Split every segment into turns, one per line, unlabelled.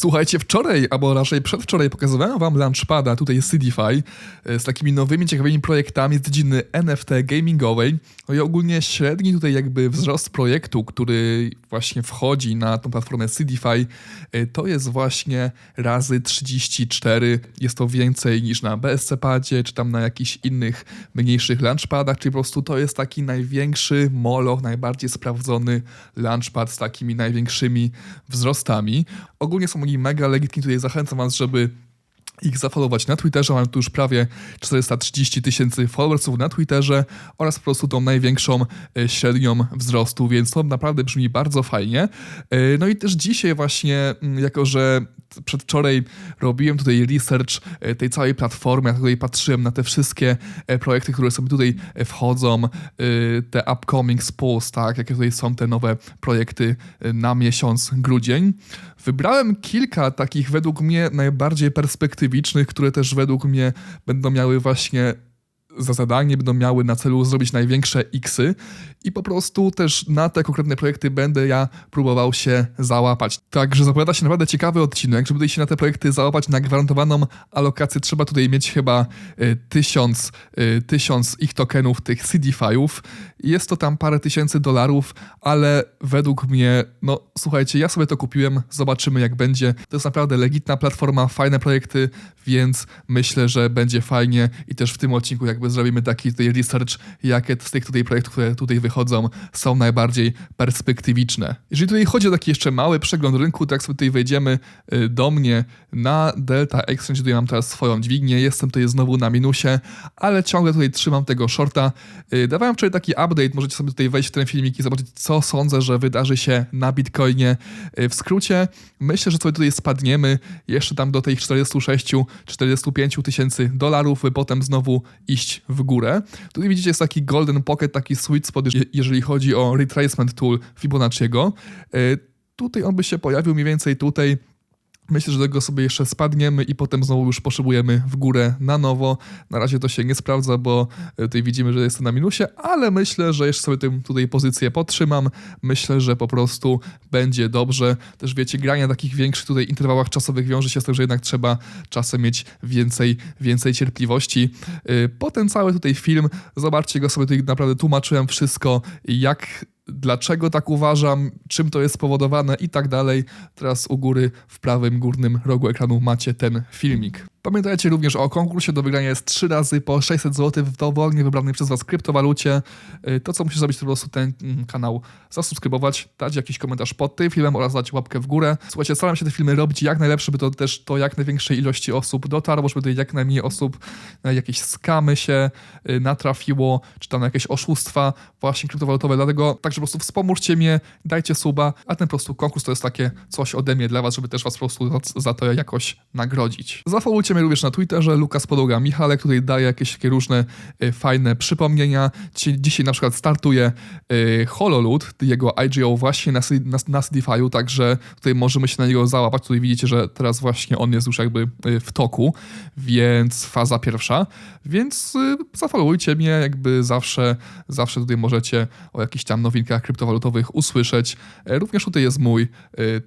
Słuchajcie, wczoraj, albo raczej przedwczoraj pokazywałem wam Launchpada, tutaj CDFI, e, z takimi nowymi, ciekawymi projektami z dziedziny NFT gamingowej. No i ogólnie średni tutaj jakby wzrost projektu, który właśnie wchodzi na tą platformę CDFI, e, to jest właśnie razy 34. Jest to więcej niż na BSC-padzie, czy tam na jakichś innych mniejszych launchpadach, czyli po prostu to jest taki największy moloch, najbardziej sprawdzony launchpad z takimi największymi wzrostami. Ogólnie są oni mega legitni, tutaj zachęcam was, żeby ich zafollowować na Twitterze. Mam tu już prawie 430 tysięcy followersów na Twitterze oraz po prostu tą największą e, średnią wzrostu, więc to naprawdę brzmi bardzo fajnie. E, No i też dzisiaj właśnie, mm, jako że przedwczoraj robiłem tutaj research e, tej całej platformy, ja tutaj patrzyłem na te wszystkie projekty, które sobie tutaj wchodzą, te upcoming spools, tak, jakie tutaj są te nowe projekty na miesiąc grudzień. Wybrałem kilka takich według mnie najbardziej perspektywicznych, które też według mnie będą miały właśnie za zadanie, będą miały na celu zrobić największe xy i po prostu też na te konkretne projekty będę ja próbował się załapać. Także zapowiada się naprawdę ciekawy odcinek, żeby się na te projekty załapać na gwarantowaną alokację trzeba tutaj mieć chyba y, tysiąc, y, tysiąc ich tokenów, tych CD5. Jest to tam parę tysięcy dolarów, ale według mnie, no słuchajcie, ja sobie to kupiłem, zobaczymy jak będzie. To jest naprawdę legitna platforma, fajne projekty, więc myślę, że będzie fajnie i też w tym odcinku jakby zrobimy taki tutaj research, jakie z tych tutaj projektów, które tutaj wychodzą, są najbardziej perspektywiczne. Jeżeli tutaj chodzi o taki jeszcze mały przegląd rynku, to jak sobie tutaj wejdziemy y, do mnie na Delta Exchange, tutaj mam teraz swoją dźwignię, jestem tutaj znowu na minusie, ale ciągle tutaj trzymam tego shorta. Y, Dawałem wczoraj taki update, możecie sobie tutaj wejść w ten filmik i zobaczyć, co sądzę, że wydarzy się na Bitcoinie. Y, W skrócie, myślę, że sobie tutaj spadniemy jeszcze tam do tych 46-45 tysięcy dolarów, by potem znowu iść w górę. Tutaj widzicie jest taki golden pocket, taki sweet spot, je- jeżeli chodzi o retracement tool Fibonacciego. Y, Tutaj on by się pojawił mniej więcej tutaj. Myślę, że do tego sobie jeszcze spadniemy i potem znowu już potrzebujemy w górę na nowo. Na razie to się nie sprawdza, bo e, tutaj widzimy, że jest to na minusie, ale myślę, że jeszcze sobie tym, tutaj pozycję podtrzymam. Myślę, że po prostu będzie dobrze. Też wiecie, grania na takich większych tutaj interwałach czasowych wiąże się z tym, że jednak trzeba czasem mieć więcej, więcej cierpliwości. E, Potem cały tutaj film, zobaczcie go sobie tutaj naprawdę tłumaczyłem wszystko, jak dlaczego tak uważam, czym to jest spowodowane i tak dalej. Teraz u góry w prawym górnym rogu ekranu macie ten filmik. Pamiętajcie również o konkursie do wygrania jest 3 razy po 600 zł w dowolnie wybranej przez Was kryptowalucie. Y, To, co musisz zrobić, to po prostu ten mm, kanał zasubskrybować, dać jakiś komentarz pod tym filmem oraz dać łapkę w górę. Słuchajcie, staram się te filmy robić jak najlepsze, by to też to jak największej ilości osób dotarło, żeby tutaj jak najmniej osób na jakieś skamy się y, natrafiło, czy tam na jakieś oszustwa właśnie kryptowalutowe. Dlatego także po prostu wspomóżcie mnie, dajcie suba, a ten po prostu konkurs to jest takie coś ode mnie dla Was, żeby też Was po prostu za- za to jakoś nagrodzić. Zafollowujcie mnie również na Twitterze, Lukas Podłoga Michale, który daje jakieś takie różne y, fajne przypomnienia. Dzisiaj, na przykład startuje y, Hololud, jego IGO właśnie na, na, na także tutaj możemy się na niego załapać. Tutaj widzicie, że teraz właśnie on jest już jakby y, w toku, więc faza pierwsza. Więc zafollowujcie mnie, jakby zawsze, zawsze tutaj możecie o jakichś tam nowinkach kryptowalutowych usłyszeć. E, Również tutaj jest mój,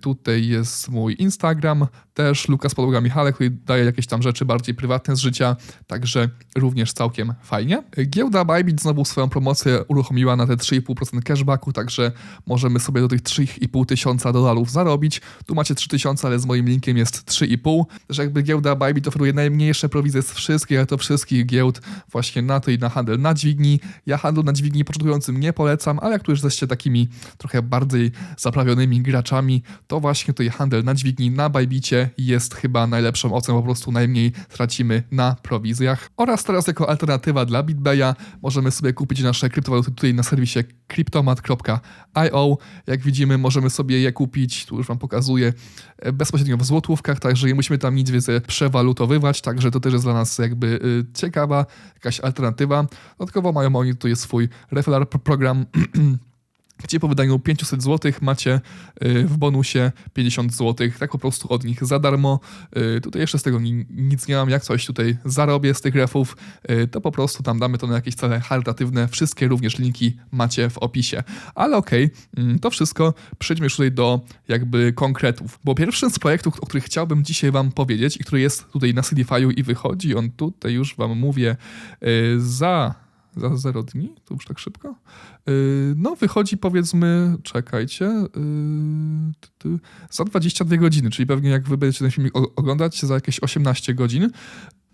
tutaj jest mój Instagram, też Lukas Podłoga Michale, który daje jakieś tam rzeczy bardziej prywatne z życia, także również całkiem fajnie. Giełda Bybit znowu swoją promocję uruchomiła na te 3,5% cashbacku, także możemy sobie do tych 3,5 tysiąca dolarów zarobić. Tu macie 3 tysiące, ale z moim linkiem jest 3,5. Też jakby giełda Bybit oferuje najmniejsze prowizje z wszystkich, ale to wszystkich giełd właśnie na to i na handel na dźwigni. Ja handlu na dźwigni początkującym nie polecam, ale jak tu już jesteście takimi trochę bardziej zaprawionymi graczami, to właśnie tutaj handel na dźwigni na Bybicie jest chyba najlepszą opcją, po prostu najmniej tracimy na prowizjach. Oraz teraz jako alternatywa dla BitBaya możemy sobie kupić nasze kryptowaluty tutaj na serwisie cryptomat.io. Jak widzimy, możemy sobie je kupić, tu już Wam pokazuję, bezpośrednio w złotówkach, także nie musimy tam nic więcej przewalutowywać, także to też jest dla nas jakby y, ciekawa jakaś alternatywa. Dodatkowo mają oni tutaj swój referral program gdzie po wydaniu 500 zł macie y, w bonusie 50 zł, tak po prostu od nich za darmo. Y, tutaj jeszcze z tego ni- nic nie mam, jak coś tutaj zarobię z tych refów, y, to po prostu tam damy to na jakieś cele charytatywne. Wszystkie również linki macie w opisie. Ale okej, mm, to wszystko. Przejdźmy już tutaj do jakby konkretów, bo pierwszym z projektów, o których chciałbym dzisiaj wam powiedzieć i który jest tutaj na CDFi'u i wychodzi on tutaj już wam mówię za za 0 dni? To już tak szybko? Yy, no, wychodzi powiedzmy, czekajcie, ty, za 22 godziny, czyli pewnie jak wy będziecie ten filmik oglądać, za jakieś 18 godzin.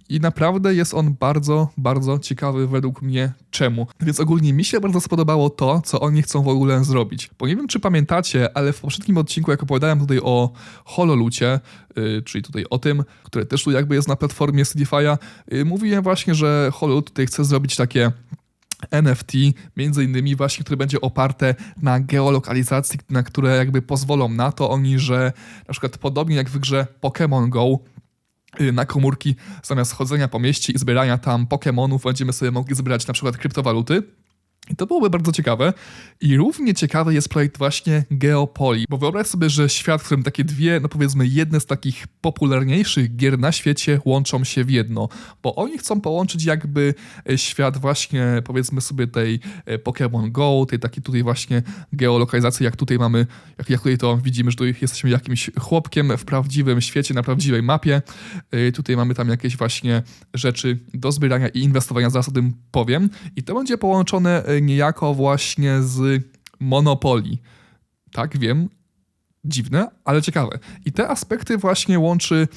I naprawdę jest on bardzo, bardzo ciekawy według mnie czemu. Więc ogólnie mi się bardzo spodobało to, co oni chcą w ogóle zrobić. Bo nie wiem, czy pamiętacie, ale w poprzednim odcinku, jak opowiadałem tutaj o Hololucie, yy, czyli tutaj o tym, które też tu jakby jest na platformieCidify'a, yy, mówiłem właśnie, że Hololut tutaj chce zrobić takie NFT, między innymi właśnie, które będzie oparte na geolokalizacji, na które jakby pozwolą na to oni, że na przykład podobnie jak w grze Pokémon Go, na komórki zamiast chodzenia po mieście i zbierania tam Pokémonów będziemy sobie mogli zbierać na przykład kryptowaluty. I to byłoby bardzo ciekawe. I równie ciekawy jest projekt właśnie Geopoli, bo wyobraź sobie, że świat, w którym takie dwie, no powiedzmy, jedne z takich popularniejszych gier na świecie łączą się w jedno, bo oni chcą połączyć jakby e, świat właśnie, powiedzmy sobie, tej e, Pokémon Go, tej takiej tutaj właśnie geolokalizacji, jak tutaj mamy, jak, jak tutaj to widzimy, że tutaj jesteśmy jakimś chłopkiem w prawdziwym świecie, na prawdziwej mapie. E, Tutaj mamy tam jakieś właśnie rzeczy do zbierania i inwestowania, zaraz o tym powiem. I to będzie połączone niejako właśnie z Monopoly. Tak, wiem, dziwne, ale ciekawe. I te aspekty właśnie łączy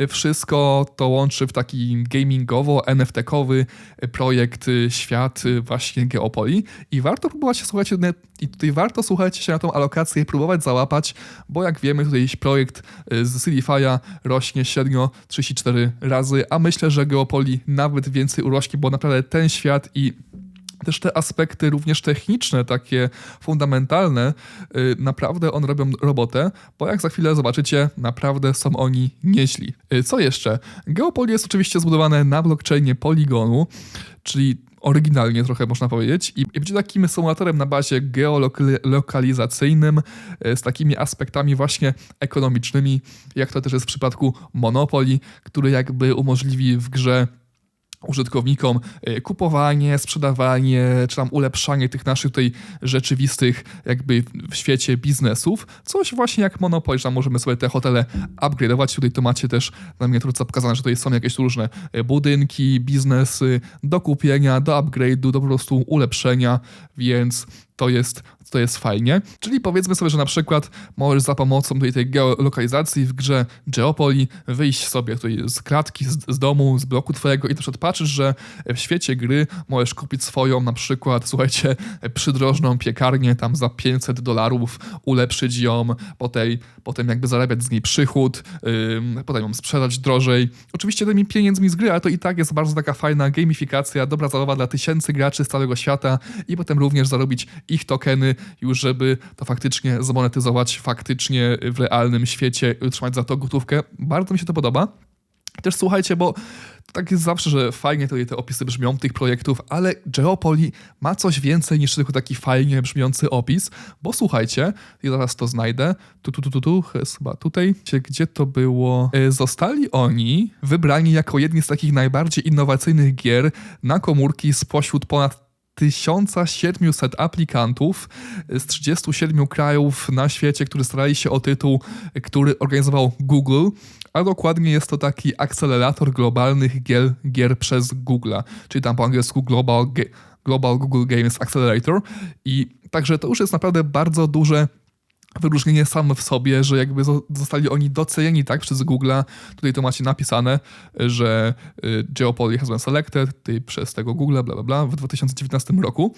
y, wszystko, to łączy w taki gamingowo, NFT-kowy projekt, y, świat właśnie Geopoli. I warto próbować się słuchać, i tutaj warto słuchajcie się na tą alokację próbować załapać, bo jak wiemy, tutaj projekt z Silify'a rośnie średnio 34 razy, a myślę, że Geopoli nawet więcej urośnie, bo naprawdę ten świat i też te aspekty również techniczne, takie fundamentalne, y, naprawdę on robią robotę, bo jak za chwilę zobaczycie, naprawdę są oni nieźli. Y, Co jeszcze? Geopoli jest oczywiście zbudowane na blockchainie Polygonu, czyli oryginalnie trochę można powiedzieć i będzie takim symulatorem na bazie geolokalizacyjnym y, z takimi aspektami właśnie ekonomicznymi, jak to też jest w przypadku Monopoly, który jakby umożliwi w grze użytkownikom e, kupowanie, sprzedawanie, czy tam ulepszanie tych naszych tutaj rzeczywistych jakby w świecie biznesów. Coś właśnie jak Monopoly, że możemy sobie te hotele upgrade'ować. Tutaj to macie też na miniaturce pokazane, że tutaj są jakieś różne e, budynki, biznesy do kupienia, do upgrade'u, do po prostu ulepszenia, więc to jest, to jest fajnie. Czyli powiedzmy sobie, że na przykład możesz za pomocą tej, tej geolokalizacji w grze Geopoli wyjść sobie tutaj z klatki, z, z domu, z bloku twojego i przykład patrzysz, że w świecie gry możesz kupić swoją na przykład, słuchajcie, przydrożną piekarnię tam za 500 dolarów, ulepszyć ją, potem, potem jakby zarabiać z niej przychód, ym, potem ją sprzedać drożej. Oczywiście tymi pieniędzmi z gry, ale to i tak jest bardzo taka fajna gamifikacja, dobra zabawa dla tysięcy graczy z całego świata i potem również zarobić ich tokeny, już żeby to faktycznie zmonetyzować faktycznie w realnym świecie utrzymać za to gotówkę. Bardzo mi się to podoba. Też słuchajcie, bo tak jest zawsze, że fajnie tutaj te opisy brzmią tych projektów, ale Geopoli ma coś więcej niż tylko taki fajnie brzmiący opis, bo słuchajcie, i zaraz to znajdę, tu, tu, tu, tu, tu, chyba tutaj, gdzie, gdzie to było? E, Zostali oni wybrani jako jedni z takich najbardziej innowacyjnych gier na komórki spośród ponad 1700 aplikantów z 37 krajów na świecie, którzy starali się o tytuł, który organizował Google, a dokładnie jest to taki akcelerator globalnych gier, gier przez Google'a, czyli tam po angielsku Global, Global Google Games Accelerator. I także to już jest naprawdę bardzo duże wyróżnienie samo w sobie, że jakby zo- zostali oni docenieni tak przez Google'a. Tutaj to macie napisane, że y, Geopoli has been selected przez tego Google'a, bla bla bla, w 2019 roku.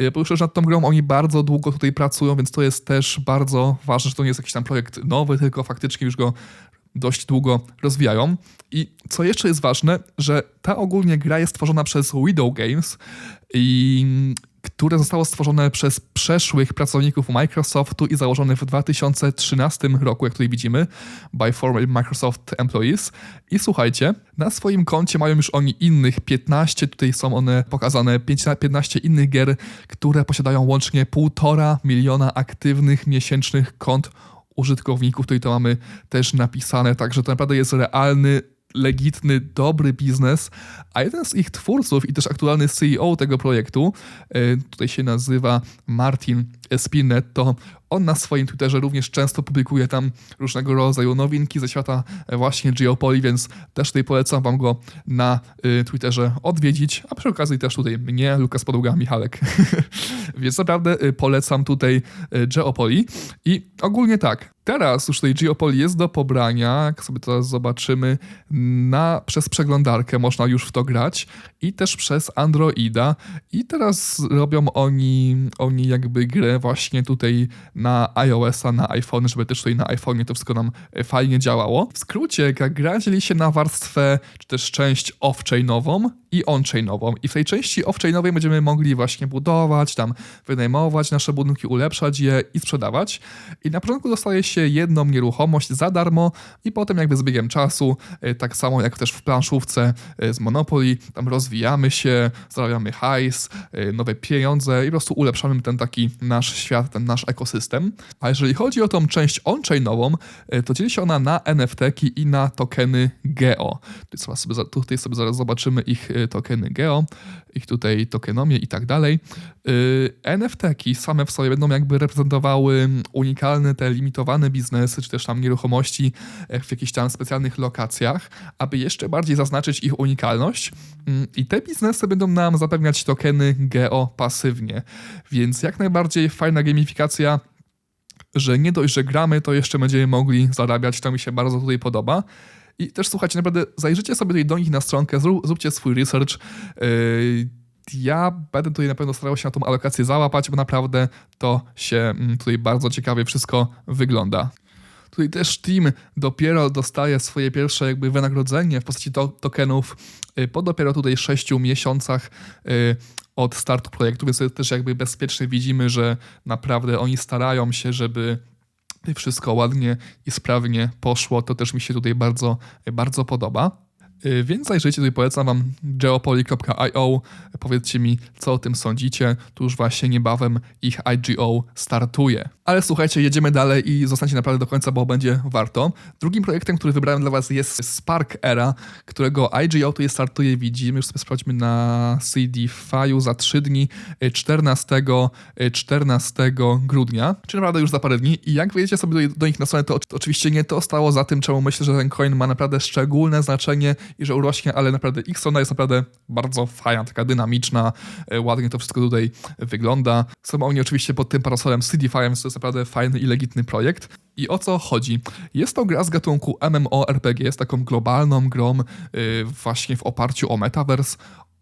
Y, już też nad tą grą oni bardzo długo tutaj pracują, więc to jest też bardzo ważne, że to nie jest jakiś tam projekt nowy, tylko faktycznie już go dość długo rozwijają. I co jeszcze jest ważne, że ta ogólnie gra jest tworzona przez Widow Games i które zostało stworzone przez przeszłych pracowników Microsoftu i założone w 2013 roku, jak tutaj widzimy, by former Microsoft employees. I słuchajcie, na swoim koncie mają już oni innych 15, tutaj są one pokazane, 15 innych gier, które posiadają łącznie 1,5 miliona aktywnych miesięcznych kont użytkowników. Tutaj to mamy też napisane, także to naprawdę jest realny legitny, dobry biznes, a jeden z ich twórców i też aktualny CEO tego projektu, e, tutaj się nazywa Martin Spinetto, on na swoim Twitterze również często publikuje tam różnego rodzaju nowinki ze świata e, właśnie Geopoli, więc też tutaj polecam wam go na e, Twitterze odwiedzić, a przy okazji też tutaj mnie, Lukas Podługa, Michalek. więc naprawdę polecam tutaj Geopoli i ogólnie tak, Teraz już tej Geopoli jest do pobrania, jak sobie teraz zobaczymy, na, przez przeglądarkę można już w to grać i też przez Androida. I teraz robią oni, oni jakby grę właśnie tutaj na iOS-a, na iPhone, żeby też tutaj na iPhone to wszystko nam fajnie działało. W skrócie, gra się na warstwę, czy też część off-chainową i on-chainową. I w tej części off-chainowej będziemy mogli właśnie budować, tam wynajmować nasze budynki, ulepszać je i sprzedawać. I na początku dostaje się jedną nieruchomość za darmo i potem jakby z biegiem czasu, e, tak samo jak też w planszówce e, z Monopoly, tam rozwijamy się, zarabiamy hajs, e, nowe pieniądze i po prostu ulepszamy ten taki nasz świat, ten nasz ekosystem. A jeżeli chodzi o tą część on-chainową, to dzieli się ona na NFT-ki i na tokeny GEO. Tutaj sobie, tutaj sobie zaraz zobaczymy ich tokeny GEO, ich tutaj tokenomię i tak dalej. NFT-ki same w sobie będą jakby reprezentowały unikalne, te limitowane biznesy, czy też tam nieruchomości w jakichś tam specjalnych lokacjach, aby jeszcze bardziej zaznaczyć ich unikalność. Mm, I te biznesy będą nam zapewniać tokeny GEO pasywnie. Więc jak najbardziej fajna gamifikacja że nie dość, że gramy, to jeszcze będziemy mogli zarabiać. To mi się bardzo tutaj podoba. I też słuchajcie, naprawdę zajrzyjcie sobie tutaj do nich na stronkę, zróbcie swój research. Yy, ja będę tutaj na pewno starał się na tą alokację załapać, bo naprawdę to się mm, tutaj bardzo ciekawie wszystko wygląda. Tutaj też Team dopiero dostaje swoje pierwsze jakby wynagrodzenie w postaci to tokenów y, po dopiero tutaj 6 miesiącach y, od startu projektu, więc też jakby bezpiecznie widzimy, że naprawdę oni starają się, żeby wszystko ładnie i sprawnie poszło. To też mi się tutaj bardzo, bardzo podoba. Y, więc zajrzyjcie, tutaj polecam wam geopoly.io, powiedzcie mi, co o tym sądzicie. Tu już właśnie niebawem ich IGO startuje. Ale słuchajcie, jedziemy dalej i zostańcie naprawdę do końca, bo będzie warto. Drugim projektem, który wybrałem dla was jest Spark Era, którego IGO tutaj startuje, widzimy, już sobie sprawdźmy na CD File za 3 dni, 14, y, 14 y, grudnia, czyli naprawdę już za parę dni. I jak wejdziecie sobie do, do nich na stronę, to oczywiście nie to stało za tym, czemu myślę, że ten coin ma naprawdę szczególne znaczenie i że urośnie, ale naprawdę strona jest naprawdę bardzo fajna, taka dynamiczna, e, ładnie to wszystko tutaj wygląda. Są oni oczywiście pod tym parasolem CD5, więc to jest naprawdę fajny i legitny projekt. I o co chodzi? Jest to gra z gatunku MMORPG, jest taką globalną grą yy, właśnie w oparciu o metaverse,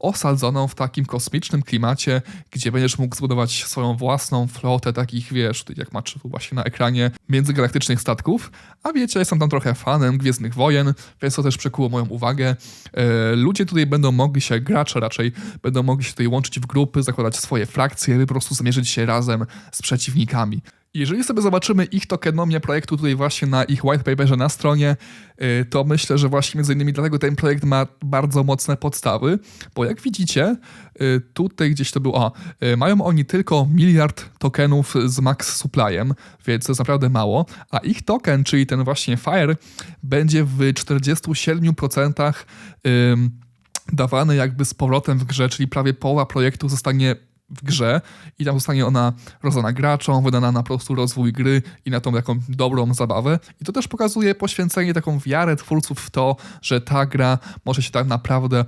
osadzoną w takim kosmicznym klimacie, gdzie będziesz mógł zbudować swoją własną flotę takich, wiesz, jak masz właśnie na ekranie międzygalaktycznych statków. A wiecie, jestem tam trochę fanem Gwiezdnych Wojen, więc to też przykuło moją uwagę. E, ludzie tutaj będą mogli się, gracze raczej, będą mogli się tutaj łączyć w grupy, zakładać swoje frakcje, by po prostu zmierzyć się razem z przeciwnikami. Jeżeli sobie zobaczymy ich tokenomię projektu tutaj właśnie na ich white paperze na stronie, y, to myślę, że właśnie między innymi dlatego ten projekt ma bardzo mocne podstawy, bo jak widzicie, y, tutaj gdzieś to było, a, mają oni tylko miliard tokenów z max supplyem, więc to jest naprawdę mało, a ich token, czyli ten właśnie Fire, będzie w 47% dawany jakby z powrotem w grze, czyli prawie połowa projektu zostanie w grze i tam zostanie ona rozdana graczom, wydana na prostu rozwój gry i na tą taką dobrą zabawę. I to też pokazuje poświęcenie, taką wiarę twórców w to, że ta gra może się tak naprawdę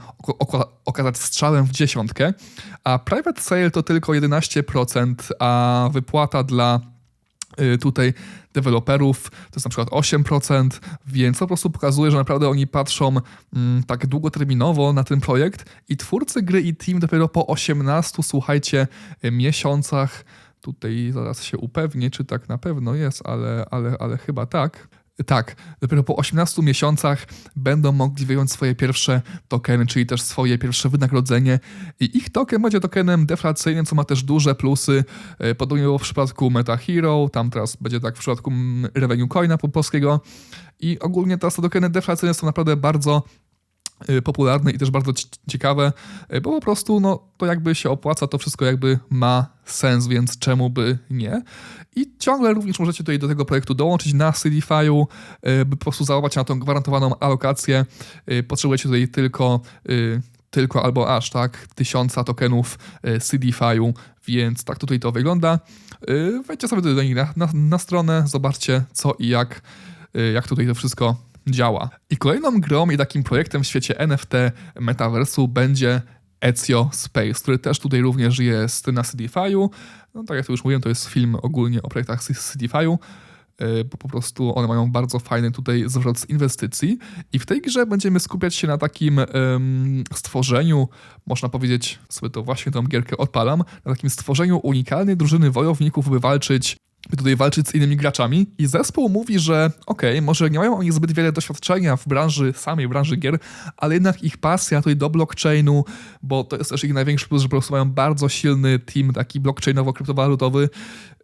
okazać strzałem w dziesiątkę, a private sale to tylko 11%, a wypłata dla tutaj deweloperów to jest na przykład 8%, więc to po prostu pokazuje, że naprawdę oni patrzą mm, tak długoterminowo na ten projekt i twórcy gry i team dopiero po 18, słuchajcie, miesiącach, tutaj zaraz się upewnię, czy tak na pewno jest, ale, ale, ale chyba tak, Tak, dopiero po 18 miesiącach będą mogli wyjąć swoje pierwsze tokeny, czyli też swoje pierwsze wynagrodzenie i ich token będzie tokenem deflacyjnym, co ma też duże plusy. E, Podobnie było w przypadku Meta Hero, tam teraz będzie tak w przypadku mm, Revenue Coina po polskiego i ogólnie teraz te tokeny deflacyjne są naprawdę bardzo popularne i też bardzo ci- ciekawe, y, bo po prostu no, to jakby się opłaca, to wszystko jakby ma sens, więc czemu by nie? I ciągle również możecie tutaj do tego projektu dołączyć na CDFi'u, y, by po prostu załapać na tą gwarantowaną alokację. Y, Potrzebujecie tutaj tylko, y, tylko albo aż tak tysiąca tokenów y, CDFi'u, więc tak tutaj to wygląda. Y, Wejdźcie sobie do nich na, na, na stronę, zobaczcie co i jak, y, jak tutaj to wszystko działa. I kolejną grą i takim projektem w świecie NFT metaversu będzie Ezio Space, który też tutaj również jest na CDFi'u. No tak jak to już mówiłem, to jest film ogólnie o projektach CDFi'u, yy, bo po prostu one mają bardzo fajny tutaj zwrot z inwestycji i w tej grze będziemy skupiać się na takim em, stworzeniu, można powiedzieć, sobie to właśnie tą gierkę odpalam, na takim stworzeniu unikalnej drużyny wojowników, by walczyć by tutaj walczyć z innymi graczami. I zespół mówi, że okej, może nie mają oni zbyt wiele doświadczenia w branży, samej branży gier, ale jednak ich pasja tutaj do blockchainu, bo to jest też ich największy plus, że po prostu mają bardzo silny team taki blockchainowo-kryptowalutowy,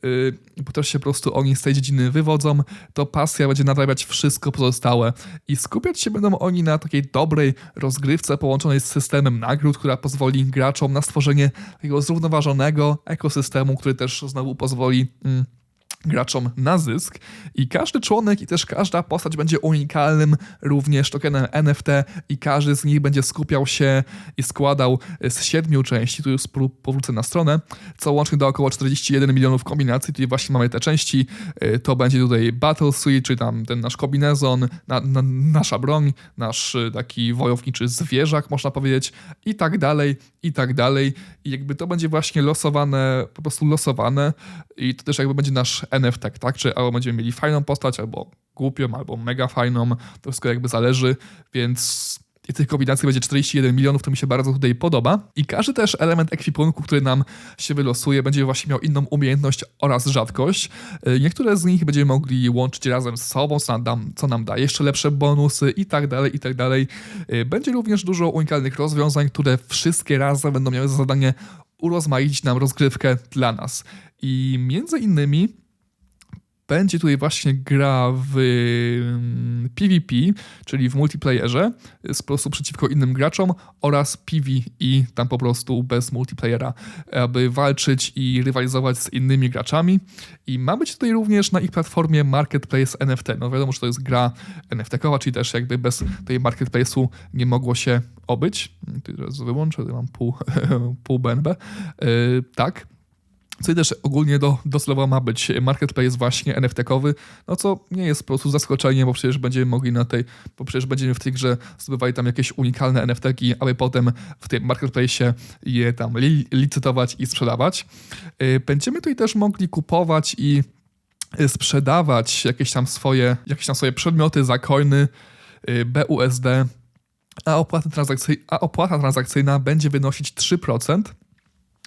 yy, bo też się po prostu oni z tej dziedziny wywodzą, to pasja będzie nadrabiać wszystko pozostałe. I skupiać się będą oni na takiej dobrej rozgrywce połączonej z systemem nagród, która pozwoli graczom na stworzenie takiego zrównoważonego ekosystemu, który też znowu pozwoli... Mm, graczom na zysk. I każdy członek i też każda postać będzie unikalnym również tokenem NFT i każdy z nich będzie skupiał się i składał z siedmiu części, tu już powrócę na stronę, co łącznie do około 41 milionów kombinacji, tutaj właśnie mamy te części, Y, to będzie tutaj Battle Suite, czyli tam ten nasz kombinezon, na, na, nasza broń, nasz y, taki wojowniczy zwierzak, można powiedzieć, i tak dalej, i tak dalej. I jakby to będzie właśnie losowane, po prostu losowane. I to też jakby będzie nasz NFT, tak? Czy albo będziemy mieli fajną postać, albo głupią, albo mega fajną, to wszystko jakby zależy, więc i tych kombinacji będzie 41 milionów, to mi się bardzo tutaj podoba. I każdy też element ekwipunku, który nam się wylosuje, będzie właśnie miał inną umiejętność oraz rzadkość. Y, Niektóre z nich będziemy mogli łączyć razem z sobą, co nam, co nam da jeszcze lepsze bonusy i tak dalej, i tak dalej. Y, Będzie również dużo unikalnych rozwiązań, które wszystkie razem będą miały za zadanie urozmaicić nam rozgrywkę dla nas. I między innymi będzie tutaj właśnie gra w mm, PvP, czyli w multiplayerze, z po prostu przeciwko innym graczom oraz PvE, tam po prostu bez multiplayera, aby walczyć i rywalizować z innymi graczami. I ma być tutaj również na ich platformie Marketplace NFT. No wiadomo, że to jest gra NFT-kowa, czyli też jakby bez tej Marketplace'u nie mogło się obyć. Tu teraz wyłączę, mam pół, pół BNB. Yy, tak. Co i też ogólnie do, do ma być marketplace właśnie NFT-kowy, no co nie jest po prostu zaskoczeniem, bo przecież będziemy mogli na tej, bo przecież będziemy w tej grze zdobywali tam jakieś unikalne NFT-ki, aby potem w tym marketplace je tam li, licytować i sprzedawać. Yy, Będziemy tutaj też mogli kupować i yy, sprzedawać jakieś tam swoje, jakieś tam swoje przedmioty za coiny yy, BUSD, a opłata, transakcyj, a opłata transakcyjna będzie wynosić 3%.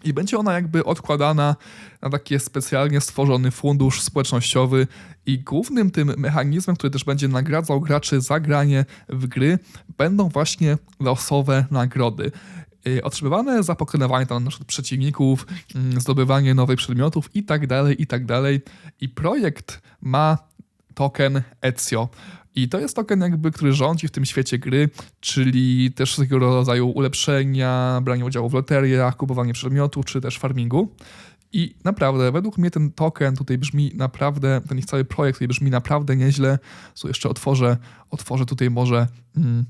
I będzie ona jakby odkładana na taki specjalnie stworzony fundusz społecznościowy i głównym tym mechanizmem, który też będzie nagradzał graczy za granie w gry, będą właśnie losowe nagrody. Yy, Otrzymywane za pokonywanie tam na przykład przeciwników, mm, zdobywanie nowych przedmiotów i tak dalej, i tak dalej. I projekt ma token Ezio. I to jest token jakby, który rządzi w tym świecie gry, czyli też wszelkiego rodzaju ulepszenia, branie udziału w loteriach, kupowanie przedmiotów, czy też farmingu. I naprawdę, według mnie ten token tutaj brzmi naprawdę, ten ich cały projekt tutaj brzmi naprawdę nieźle. So jeszcze otworzę, otworzę tutaj może mm,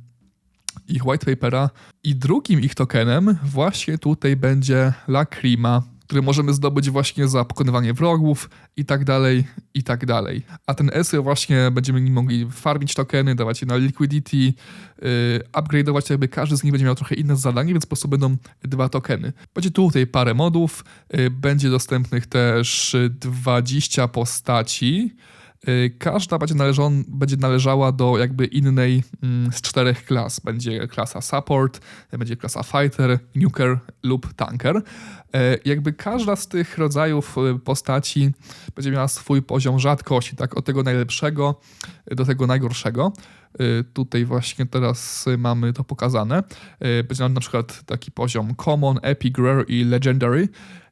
ich white papera. I drugim ich tokenem właśnie tutaj będzie Lacrima, który możemy zdobyć właśnie za pokonywanie wrogów i tak dalej, i tak dalej. A ten Ezio właśnie będziemy mogli farmić tokeny, dawać je na liquidity, yy, upgrade'ować jakby każdy z nich będzie miał trochę inne zadanie, więc po prostu będą dwa tokeny. Będzie tutaj parę modów, yy, będzie dostępnych też 20 postaci, Każda będzie, należą, będzie należała do jakby innej mm, z czterech klas. Będzie klasa support, będzie klasa fighter, nuker lub tanker. Y, Jakby każda z tych rodzajów y, postaci będzie miała swój poziom rzadkości, tak od tego najlepszego do tego najgorszego. Y, Tutaj właśnie teraz y, mamy to pokazane. Y, Będzie nam na przykład taki poziom Common, Epic, Rare i Legendary.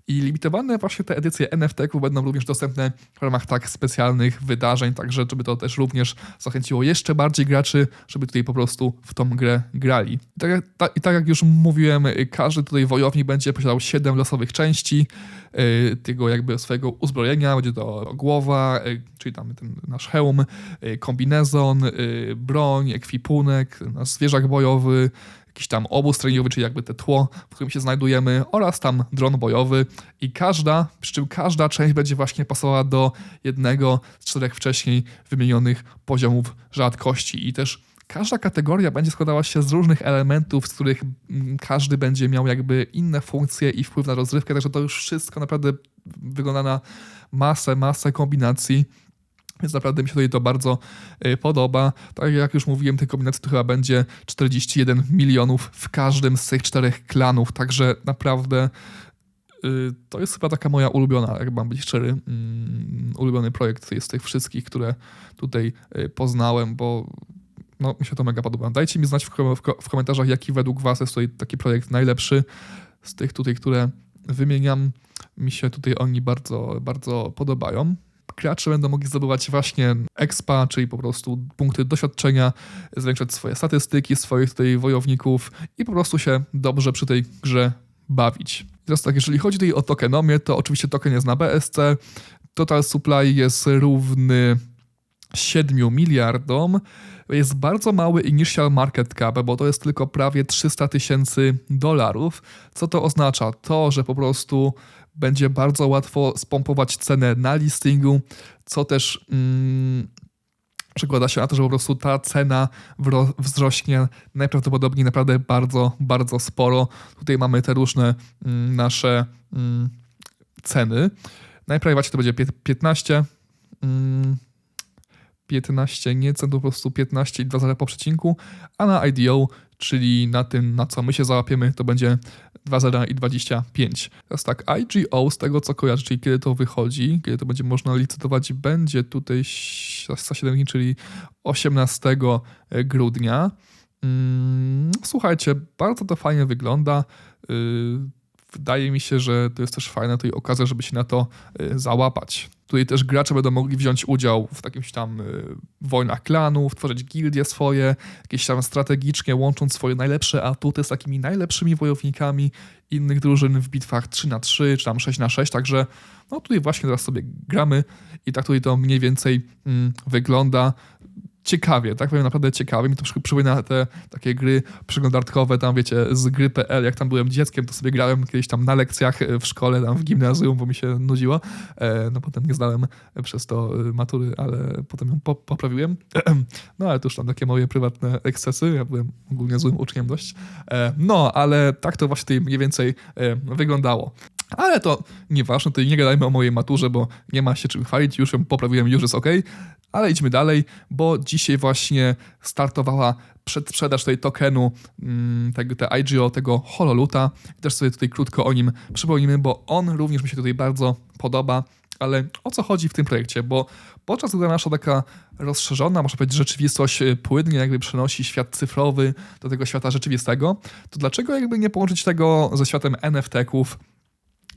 I limitowane właśnie te edycje NFT-ków będą również dostępne w ramach tak specjalnych wydarzeń, także żeby to też również zachęciło jeszcze bardziej graczy, żeby tutaj po prostu w tą grę grali. I tak, ta, i tak jak już mówiłem, każdy tutaj wojownik będzie posiadał 7 losowych części y, tego jakby swojego uzbrojenia. Będzie to głowa, y, czyli tam ten nasz hełm, y, kombinezon, broń, ekwipunek, nasz zwierzak bojowy, jakiś tam obóz treningowy, czyli jakby te tło, w którym się znajdujemy, oraz tam dron bojowy. I każda, przy czym każda część będzie właśnie pasowała do jednego z czterech wcześniej wymienionych poziomów rzadkości. I też każda kategoria będzie składała się z różnych elementów, z których mm, każdy będzie miał jakby inne funkcje i wpływ na rozrywkę, także to już wszystko naprawdę wygląda na masę, masę kombinacji. Więc naprawdę mi się tutaj to bardzo y, podoba. Tak jak już mówiłem, tej kombinacji to chyba będzie 41 milionów w każdym z tych czterech klanów, także naprawdę y, to jest chyba taka moja ulubiona, jak mam być szczery, mm, ulubiony projekt jest z tych wszystkich, które tutaj y, poznałem, bo no, mi się to mega podoba. Dajcie mi znać w, w komentarzach, jaki według Was jest tutaj taki projekt najlepszy z tych tutaj, które wymieniam. Mi się tutaj oni bardzo, bardzo podobają. Gracze będą mogli zdobywać właśnie expa, czyli po prostu punkty doświadczenia, zwiększać swoje statystyki, swoich tutaj wojowników i po prostu się dobrze przy tej grze bawić. Teraz tak, jeżeli chodzi tutaj o tokenomię, to oczywiście token jest na BSC. Total supply jest równy 7 miliardom. Jest bardzo mały initial market cap, bo to jest tylko prawie 300 tysięcy dolarów. Co to oznacza? To, że po prostu będzie bardzo łatwo spompować cenę na listingu, co też mm, przekłada się na to, że po prostu ta cena wzrośnie najprawdopodobniej naprawdę bardzo, bardzo sporo. Tutaj mamy te różne mm, nasze mm, ceny. Najprawdopodobniej to będzie pię- 15. Mm, 15 nie cent, po prostu 15 i 2 zera po przecinku, a na IDO, czyli na tym, na co my się załapiemy, to będzie 2 zera i 25. Teraz tak, IGO, z tego co kojarzę, czyli kiedy to wychodzi, kiedy to będzie można licytować, będzie tutaj ś- za 7 dni, czyli 18 grudnia. Mm, Słuchajcie, bardzo to fajnie wygląda. Yy, Wydaje mi się, że to jest też fajna tutaj okazja, żeby się na to y, załapać. Tutaj też gracze będą mogli wziąć udział w takimś tam y, wojnach klanów, tworzyć gildie swoje, jakieś tam strategicznie, łącząc swoje najlepsze atuty z takimi najlepszymi wojownikami innych drużyn w bitwach 3 na 3 czy tam 6 na 6 także no tutaj właśnie teraz sobie gramy i tak tutaj to mniej więcej mm, wygląda ciekawie, tak powiem naprawdę ciekawie. Mi to przy- przypomina te takie gry przeglądarkowe, tam wiecie, z gry.pl, jak tam byłem dzieckiem, to sobie grałem kiedyś tam na lekcjach e, w szkole, tam w gimnazjum, bo mi się nudziło. E, No potem nie zdałem przez to e, matury, ale potem ją po- poprawiłem. No ale to już tam takie moje prywatne ekscesy, ja byłem ogólnie złym uczniem dość. No, ale tak to właśnie mniej więcej wyglądało. Ale to nieważne, tutaj nie gadajmy o mojej maturze, bo nie ma się czym chwalić, już ją poprawiłem, już jest ok. Ale idźmy dalej, bo dzisiaj właśnie startowała przedsprzedaż tej tokenu, mm, tego, te IGO, tego Hololuta. Też sobie tutaj krótko o nim przypomnimy, bo on również mi się tutaj bardzo podoba. Ale o co chodzi w tym projekcie? Bo podczas gdy nasza taka rozszerzona, można powiedzieć, rzeczywistość y, płynnie jakby przenosi świat cyfrowy do tego świata rzeczywistego, to dlaczego jakby nie połączyć tego ze światem NFT-ków,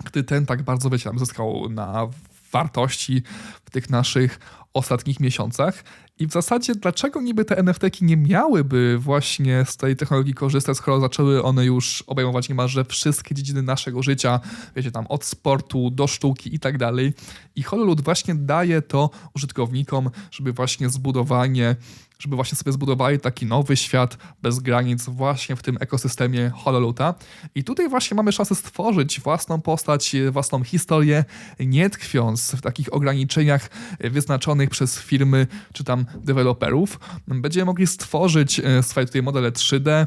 gdy ten tak bardzo, wiecie, tam zyskał na wartości w tych naszych ostatnich miesiącach. I w zasadzie dlaczego niby te NFT-ki nie miałyby właśnie z tej technologii korzystać, skoro zaczęły one już obejmować niemalże wszystkie dziedziny naszego życia, wiecie, tam od sportu do sztuki i tak dalej. I Hollywood właśnie daje to użytkownikom, żeby właśnie zbudowanie żeby właśnie sobie zbudowali taki nowy świat bez granic właśnie w tym ekosystemie Hololuta. I tutaj właśnie mamy szansę stworzyć własną postać, własną historię, nie tkwiąc w takich ograniczeniach wyznaczonych przez firmy czy tam deweloperów. Będziemy mogli stworzyć e, swoje tutaj modele 3D,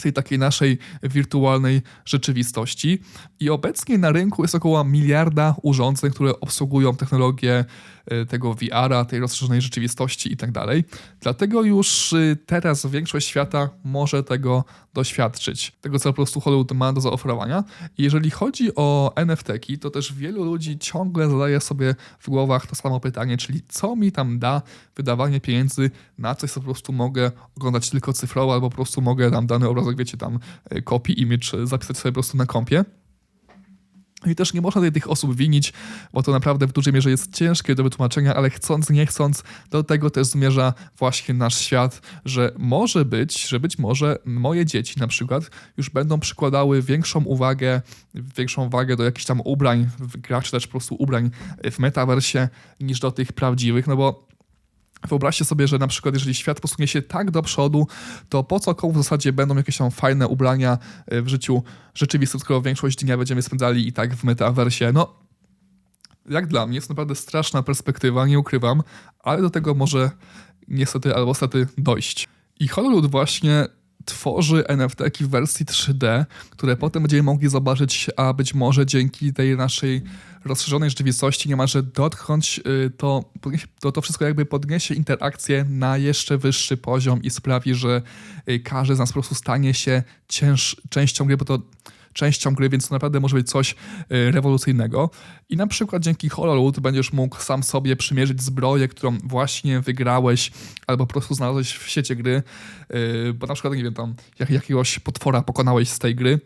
w tej takiej naszej wirtualnej rzeczywistości. I obecnie na rynku jest około miliarda urządzeń, które obsługują technologię y, tego VR-a, tej rozszerzonej rzeczywistości i tak. Dlatego już y, teraz większość świata może tego doświadczyć. Tego, co po prostu Hollywood ma do zaoferowania. Jeżeli chodzi o NFT-ki, to też wielu ludzi ciągle zadaje sobie w głowach to samo pytanie, czyli co mi tam da wydawanie pieniędzy na coś, co po prostu mogę oglądać tylko cyfrowo, albo po prostu mogę tam dany obrazek, wiecie, tam y, copy image zapisać sobie po prostu na kompie. I też nie można tutaj tych osób winić, bo to naprawdę w dużej mierze jest ciężkie do wytłumaczenia, ale chcąc, nie chcąc, do tego też zmierza właśnie nasz świat, że może być, że być może moje dzieci na przykład już będą przykładały większą uwagę, większą wagę do jakichś tam ubrań w grach, czy też po prostu ubrań w metaversie niż do tych prawdziwych, no bo Wyobraźcie sobie, że na przykład jeżeli świat posunie się tak do przodu, to po co komu w zasadzie będą jakieś tam fajne ubrania e, w życiu rzeczywistym, skoro większość dnia będziemy spędzali i tak w metaversie. No, jak dla mnie jest naprawdę straszna perspektywa, nie ukrywam, ale do tego może niestety albo stety dojść. I Hollywood właśnie tworzy NFT w wersji 3D, które potem będziemy mogli zobaczyć, a być może dzięki tej naszej rozszerzonej rzeczywistości niemalże dotknąć, y, to, to, to wszystko jakby podniesie interakcję na jeszcze wyższy poziom i sprawi, że y, każdy z nas po prostu stanie się cięż, częścią gry, bo to częścią gry, więc to naprawdę może być coś y, rewolucyjnego. I na przykład dzięki HoloLoot będziesz mógł sam sobie przymierzyć zbroję, którą właśnie wygrałeś, albo po prostu znalazłeś w sieci gry, y, bo na przykład, nie wiem, tam jak, jakiegoś potwora pokonałeś z tej gry,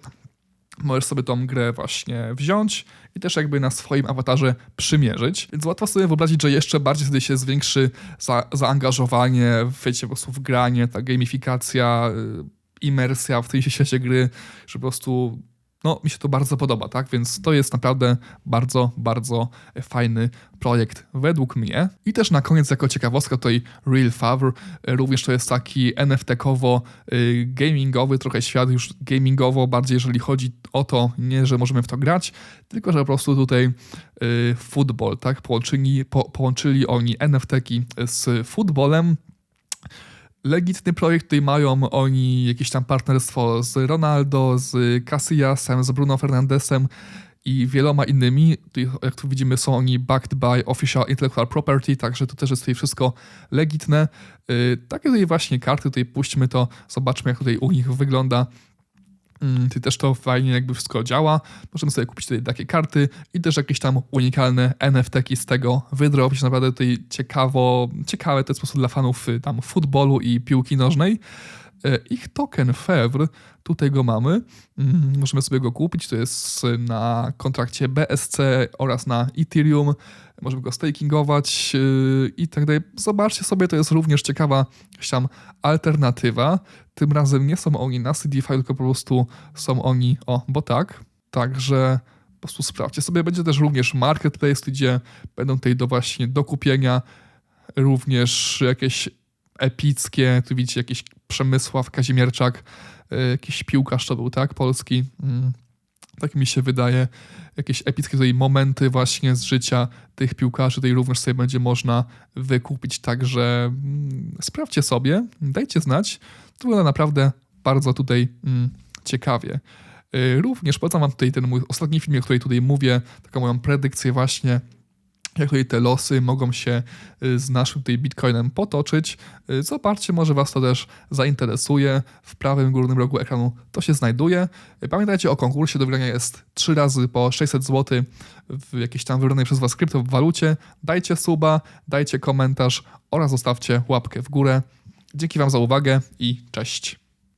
możesz sobie tą grę właśnie wziąć i też jakby na swoim awatarze przymierzyć. Więc łatwo sobie wyobrazić, że jeszcze bardziej wtedy się zwiększy za, zaangażowanie, wiecie, po prostu w granie, ta gamifikacja, y, imersja w tej świecie gry, że po prostu no, mi się to bardzo podoba, tak? Więc to jest naprawdę bardzo, bardzo fajny projekt według mnie. I też na koniec, jako ciekawostka, tutaj Real Favor, również to jest taki NFT-kowo y, gamingowy trochę świat, już gamingowo bardziej, jeżeli chodzi o to, nie, że możemy w to grać, tylko że po prostu tutaj y, futbol, tak? Połączyli, po, połączyli oni NFT-ki z futbolem legitny projekt. Tutaj mają oni jakieś tam partnerstwo z Ronaldo, z Casillasem, z Bruno Fernandesem i wieloma innymi. Tutaj, jak tu widzimy, są oni backed by official intellectual property, także to też jest tutaj wszystko legitne. Yy, takie tutaj właśnie karty, tutaj puśćmy to, zobaczmy jak tutaj u nich wygląda. Mm, ty też to fajnie jakby wszystko działa. Możemy sobie kupić tutaj takie karty i też jakieś tam unikalne NFT-ki z tego wydrobić. Naprawdę tutaj ciekawo, ciekawe to jest sposób dla fanów y, tam futbolu i piłki nożnej. E, ich token Fevr, tutaj go mamy, mm, możemy sobie go kupić, to jest na kontrakcie BSC oraz na Ethereum, możemy go stakingować y, i tak dalej. Zobaczcie sobie, to jest również ciekawa tam alternatywa. Tym razem nie są oni na CDFI, tylko po prostu są oni, o, bo tak, także po prostu sprawdźcie sobie. Będzie też również marketplace, gdzie będą tutaj do właśnie do kupienia również jakieś epickie, tu widzicie jakieś Przemysław Kazimierczak, e, jakiś piłkarz to był, tak, polski. Mm, tak mi się wydaje. Jakieś epickie tutaj momenty właśnie z życia tych piłkarzy tutaj również sobie będzie można wykupić, także mm, sprawdźcie sobie, dajcie znać. To wygląda naprawdę bardzo tutaj mm, ciekawie. E, również polecam wam tutaj ten mój ostatni film, o której tutaj mówię, taką moją predykcję właśnie jak tutaj te losy mogą się y, z naszym tutaj bitcoinem potoczyć. Y, zobaczcie, może Was to też zainteresuje. W prawym górnym rogu ekranu to się znajduje. Y, pamiętajcie o konkursie, do wygrania jest 3 razy po 600 zł w jakiejś tam wybranej przez Was kryptowalucie. Dajcie suba, dajcie komentarz oraz zostawcie łapkę w górę. Dzięki Wam za uwagę i cześć.